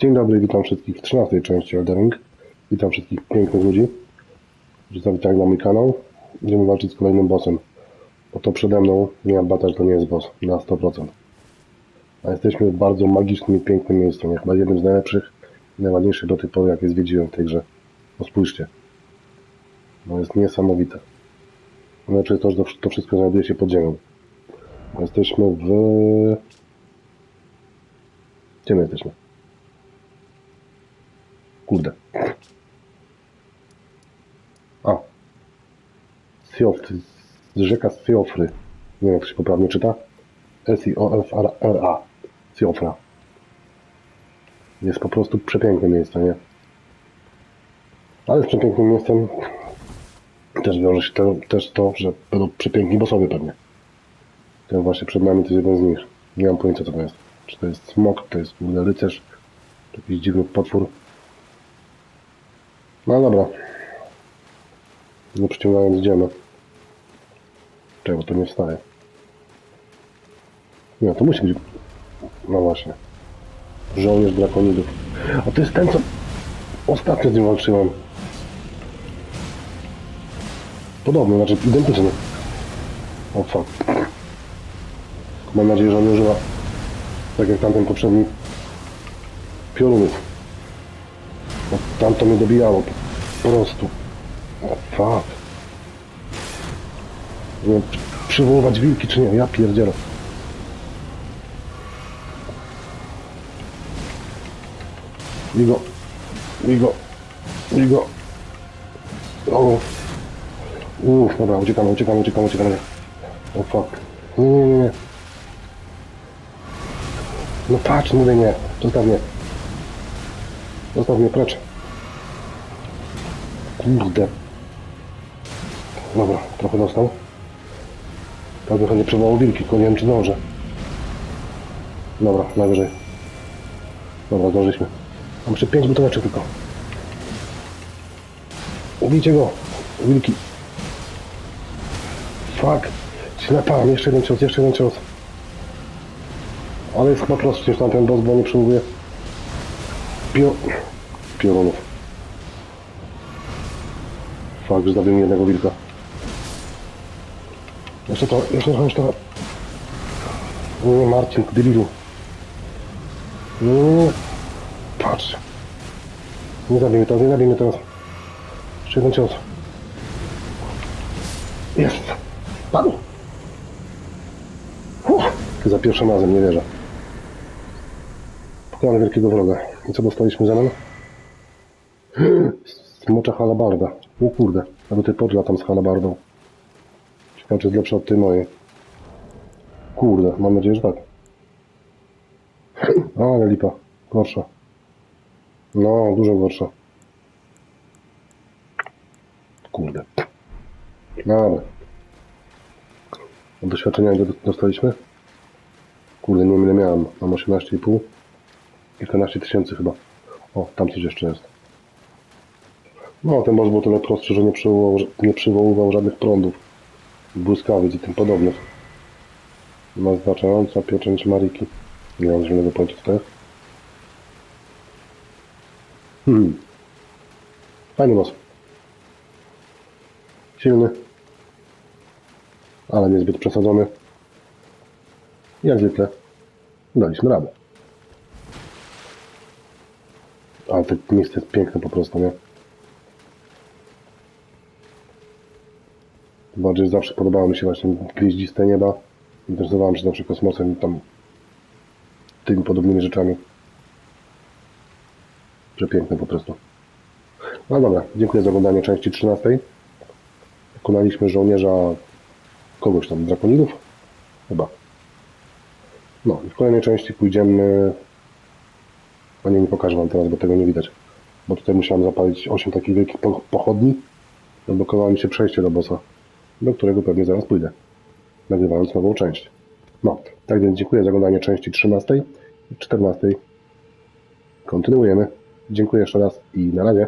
Dzień dobry, witam wszystkich w 13 części Eldering. Witam wszystkich pięknych ludzi, którzy zawitali na mój kanał. Będziemy walczyć z kolejnym bossem. Bo to przede mną, nie mam bata, że to nie jest boss, na 100%. A jesteśmy w bardzo magicznym i pięknym miejscu. Chyba jednym z najlepszych i najładniejszych do tej pory, jakie zwiedziłem w tej grze. No spójrzcie. No jest niesamowite. Najlepsze jest to, że to wszystko znajduje się pod ziemią. Jesteśmy w... Gdzie my jesteśmy? Kurde. A. Siof, z rzeka Siofry. Nie wiem, jak się poprawnie czyta. S-I-O-F-R-A. Siofra. Jest po prostu przepiękne miejsce, nie? Ale z przepięknym miejscem też wiąże się to, też to, że będą przepiękni bossowie pewnie. Ten właśnie przed nami to jest jeden z nich. Nie mam pojęcia co to jest. Czy to jest smok, to jest rycerz, czy jakiś dziwny potwór. No dobra. Nie przyciągając idziemy. Czego to nie wstaje? Nie, to musi być... No właśnie. Żołnierz drakonidów. A to jest ten, co ostatnio z nim walczyłem. Podobny, znaczy identyczny. O fuck. Mam nadzieję, że on używa, tak jak tamten poprzedni, piorunów. Bo tam to mnie dobijało po prostu. O fuck. Nie przywoływać wilki czy nie? Ja pierdzielę. Migo. Migo. Migo. O. Uff, dobra, uciekamy, uciekamy, uciekamy, uciekamy. O fuck. Nie, nie, nie, nie. No patrz, mówię nie. Zostaw mnie. Zostaw mnie precz. Kurde. Dobra, trochę dostał. Tak trochę nie przywołał wilki, tylko nie wiem czy zdążę. Dobra, najwyżej. Dobra, zdążyliśmy. Mam jeszcze pięć buteleczek tylko. Ubijcie go. Wilki. Fuck. Napalam. Jeszcze jeden cios, jeszcze jeden cios. Ale jest chyba prostszy niż tamten boss, bo nie przyjmuje pio... piorunów. Fuck, że zabiłem jednego wilka. Jeszcze to, jeszcze trochę, jeszcze trochę. Nie, Marcin, debilu. Nie, nie, nie. Patrz. Nie zabij mnie teraz, nie zabij mnie teraz. Jeszcze jeden cios. Jest. Padł. Uff, za pierwszym razem, nie wierzę. Pokonamy wielkiego wroga. I co dostaliśmy w zamian? Smocza halabarda. O kurde, ja do tej pory latam z halabardą. Ciekawe, czy jest lepsza od tej mojej. Kurde, mam nadzieję, że tak. Ale lipa. Gorsza. No, dużo gorsza. Kurde. No ale. Doświadczenia dostaliśmy? Kurde, nie wiem ile miałem. Mam 18,5. Kilkanaście tysięcy chyba. O, tam coś jeszcze jest. No, ten boss był tyle prostszy, że nie przywoływał, nie przywoływał żadnych prądów, błyskawic i tym podobnych. Naznaczająca pieczęć Mariki. Nie mam zielonego pojęcia co. Hmm. Fajny boss. Silny. Ale niezbyt przesadzony. Jak zwykle daliśmy radę. Ale to miejsce jest piękne po prostu, nie? Bardziej zawsze podobało mi się właśnie gwieździste nieba. Interesowałem się zawsze kosmosem i tam tymi podobnymi rzeczami. Przepiękne po prostu. No dobra, dziękuję za oglądanie części 13. Pokonaliśmy żołnierza kogoś tam, drakonidów? Chyba. No i w kolejnej części pójdziemy... A nie, nie pokażę wam teraz, bo tego nie widać. Bo tutaj musiałem zapalić 8 takich wielkich po- pochodni. Zablokowało mi się przejście do bossa, do którego pewnie zaraz pójdę, nagrywając nową część. No, tak więc dziękuję za oglądanie części 13 i 14. Kontynuujemy. Dziękuję jeszcze raz i na razie.